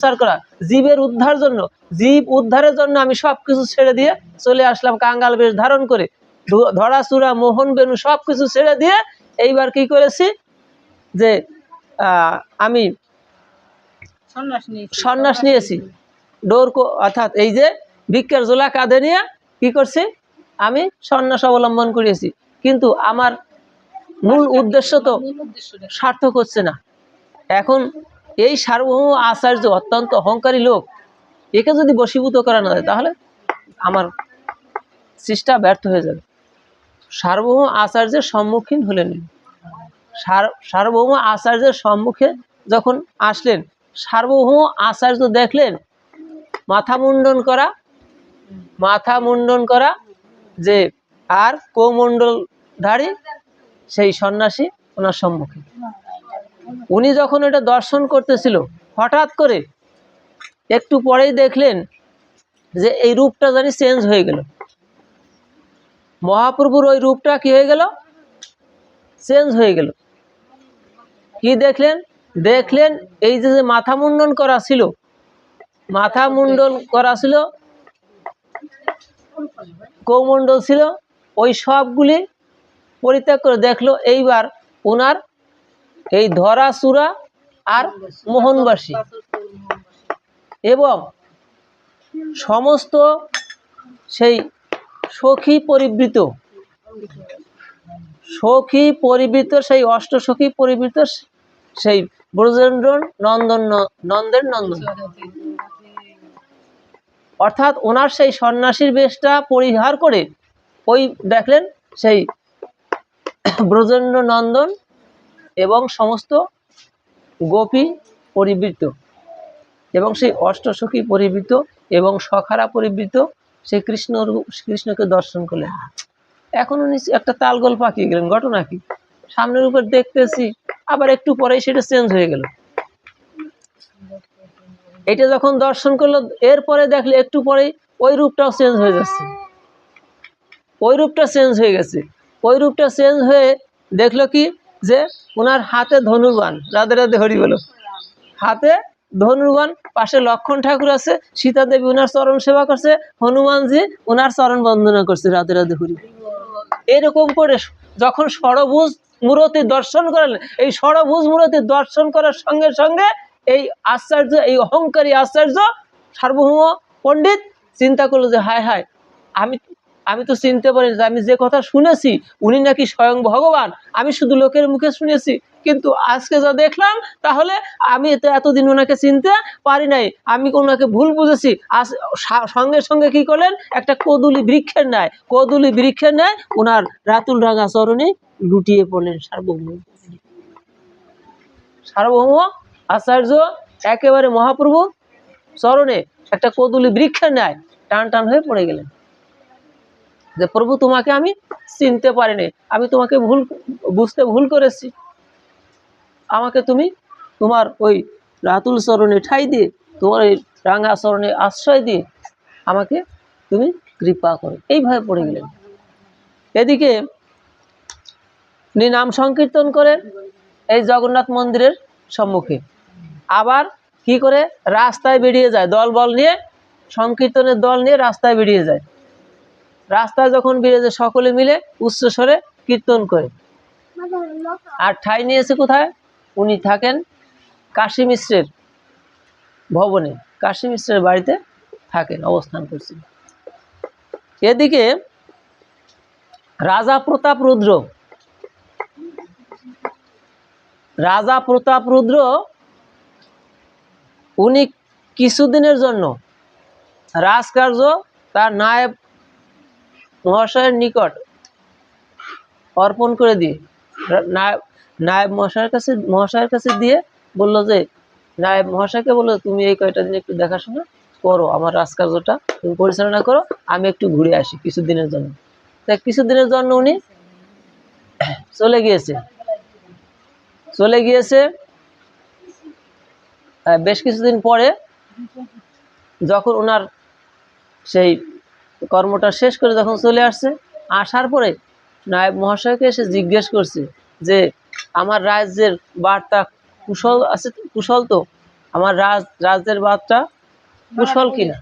উদ্ধার করা জীবের উদ্ধার জন্য জীব উদ্ধারের জন্য আমি সব কিছু ছেড়ে দিয়ে চলে আসলাম কাঙ্গাল বেশ ধারণ করে। ধ- ধরা চূড়া মোহন বেনু সব কিছু ছেড়ে দিয়ে এইবার কি করেছি যে আমি সন্ন্যাস নিয়েছি। ডোর অর্থাৎ এই যে ভিক্ষার জোলা কাঁধে নিয়ে কি করছি? আমি সন্ন্যাস অবলম্বন করেছি কিন্তু আমার মূল উদ্দেশ্য তো সার্থক হচ্ছে না। এখন এই সার্বভৌম আচার্য অত্যন্ত অহংকারী লোক। একে যদি বশীভূত করা না যায়, তাহলে আমার চেষ্টা ব্যর্থ হয়ে যাবে। সার্বভৌম আচার্যের সম্মুখীন হলেন সার- সার্বভৌম আচার্যের সম্মুখে যখন আসলেন সার্বভৌম আচার্য দেখলেন, মাথা মুন্ডন করা, মাথা মুন্ডন করা যে আর কৌমণ্ডলধারী সেই সন্ন্যাসী ওনার সম্মুখে। উনি যখন এটা দর্শন করতেছিল, হঠাৎ করে একটু পরেই দেখলেন যে এই রূপটা জানি চেঞ্জ হয়ে গেল। মহাপ্রভুর ওই রূপটা কি হয়ে গেল? চেঞ্জ হয়ে গেল। কি দেখলেন? দেখলেন এই যে মাথা মুন্ডন করা ছিল, মাথা মুন্ডন করা ছিল, কৌমণ্ডল ছিল, ওই সবগুলি পরিত্যাগ করে দেখল, এইবার ওনার এই ধরা চূড়া আর মোহনবাসী। এবং সমস্ত সেই সখী পরিবৃত সখী পরিবৃত, সেই অষ্ট সখী পরিবৃত, সেই ব্রজেন্দ্র নন্দন, নন্দের নন্দন। অর্থাৎ ওনার সেই সন্ন্যাসীর বেশটা পরিহার করে ওই দেখলেন সেই ব্রজেন্দ্র নন্দন এবং সমস্ত গোপী পরিবৃত এবং সেই অষ্টসখী পরিবৃত এবং সখারা পরিবৃত সেই কৃষ্ণ কৃষ্ণকে দর্শন করলেন। এখন উনি একটা তালগোল পাকিয়ে গেলেন, ঘটনা কি? সামনের উপর দেখতেছি, আবার একটু পরেই সেটা চেঞ্জ হয়ে গেল। এটা যখন দর্শন করল, এরপরে দেখলে একটু পরেই ওই রূপটাও চেঞ্জ হয়ে যাচ্ছে। ওই রূপটা চেঞ্জ হয়ে গেছে। ওই রূপটা চেঞ্জ হয়ে দেখল কি? যে ওনার হাতে ধনুর্বান রাধে রাধে হরি বলো। হাতে ধনুর্বান পাশে লক্ষণ ঠাকুর আছে সীতা দেবী ওনার চরণ সেবা করছে, হনুমানজি ওনার চরণ বন্দনা করছে, রাধে রাধে হরি। এরকম করে যখন ষড়ভুজ মূরতি দর্শন করলেন এই ষড়ভুজ মূরতি দর্শন করার সঙ্গে সঙ্গে এই আশ্চর্য, এই অহংকারী আশ্চর্য সার্বভৌম পণ্ডিত চিন্তা করল যে, হায় হায়, আমি আমি তো চিনতে পারি না, আমি যে কথা শুনেছি উনি নাকি স্বয়ং ভগবান। আমি শুধু লোকের মুখে শুনেছি। কিন্তু আজকে যা দেখলাম তাহলে আমি তো এতদিন ওনাকে চিনতে পারি নাই। আমি ওনাকে ভুল বুঝেছি। আজ সঙ্গে সঙ্গে কি করলেন? একটা কদুলি বৃক্ষের ন্যায় কদুলি বৃক্ষের ন্যায় ওনার রাতুল রাঙা চরণে লুটিয়ে পড়লেন সার্বভৌম। সার্বভৌম আচার্য একেবারে মহাপ্রভু চরণে একটা কদুলি বৃক্ষের ন্যায় টান টান হয়ে পড়ে গেলেন। যে প্রভু তোমাকে আমি চিনতে পারিনি। আমি তোমাকে ভুল, বুঝতে ভুল করেছি। আমাকে তুমি তোমার ওই রাতুল চরণে ঠাই দিয়ে, তোমার ওই রাঙা চরণে আশ্রয় দিয়ে আমাকে তুমি কৃপা করো। এইভাবে পড়ে গেলেন। এদিকে উনি নাম সংকীর্তন করেন এই জগন্নাথ মন্দিরের সম্মুখে। আবার কি করে? রাস্তায় বেরিয়ে যায়। দল বল নিয়ে, সংকীর্তনের দল নিয়ে রাস্তায় বেরিয়ে যায়। রাস্তায় যখন বেরিয়ে যায় সকলে মিলে উচ্চস্বরে কীর্তন করে। আর ঠাই নিয়েছে কোথায়? উনি থাকেন কাশী মিশ্রের ভবনে। কাশী মিশ্রের বাড়িতে থাকেন, অবস্থান করছেন। এদিকে রাজা প্রতাপ রুদ্র। রাজা প্রতাপ রুদ্র, উনি কিছুদিনের জন্য রাজকার্য তার নায়েব মহাশয়ের নিকট অর্পণ করে নায়েব নায়েব মহাশয়ের কাছে মহাশয়ের কাছে দিয়ে বলল যে, নায়েব মহাশয়কে বলল, তুমি এই কয়টা দিন একটু দেখাশোনা করো, আমার রাজকার্যটা তুমি পরিচালনা করো, আমি একটু ঘুরে আসি কিছুদিনের জন্য। তা কিছুদিনের জন্য উনি চলে গিয়েছে। চলে গিয়েছে বেশ কিছুদিন পরে যখন ওনার সেই কর্মটা শেষ করে যখন চলে আসছে, আসার পরে নায়ব মহাশয়কে এসে জিজ্ঞেস করছে যে, আমার রাজ্যের বার্তা কুশল আছে কুশল তো? আমার রাজ, রাজ্যের বার্তা কুশল কিনা?